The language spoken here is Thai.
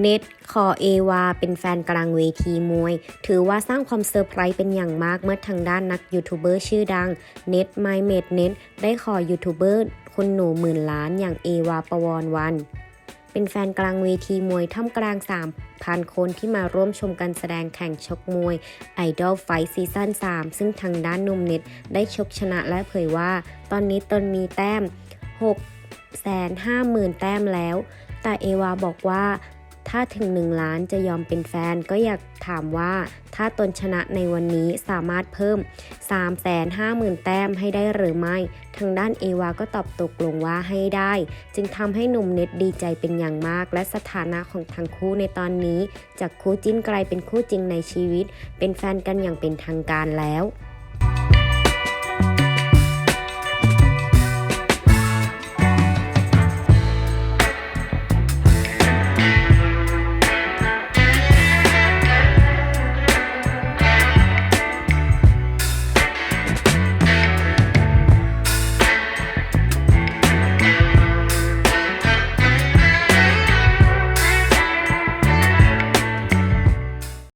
เน็ตคอเอวาเป็นแฟนกลางเวทีมวย ถือว่าสร้างความเซอร์ไพรส์เป็นอย่างมากเมื่อทางด้านนักยูทูบเบอร์ชื่อดังเน็ตไมเมดเน็ตได้ขอยูทูบเบอร์คนหนูหมื่นล้านอย่างเอวาปวรวัน เป็นแฟนกลางเวทีมวยท่ามกลาง 3,000 คนที่มาร่วมชมการแสดงแข่งชกมวย Idol Fight ซีซั่น3ซึ่งทางด้านหนุ่มเน็ตได้ชกชนะและเผยว่า ตอนนี้ตนมีแต้ม 6 5 0 0 0 0 แต้มแล้ว แต่เอวาบอกว่า ถ้าถึง 1 ล้านจะยอมเป็นแฟนก็อยากถามว่าถ้าตนชนะในวันนี้สามารถเพิ่ม 350,000 แต้มให้ได้หรือไม่ ทางด้านเอวาก็ตอบตกลงว่าให้ได้ จึงทำให้หนุ่มเน็ตดีใจเป็นอย่างมาก และสถานะของทั้งคู่ในตอนนี้ จากคู่จิ้นกลายเป็นคู่จริงในชีวิต เป็นแฟนกันอย่างเป็นทางการแล้ว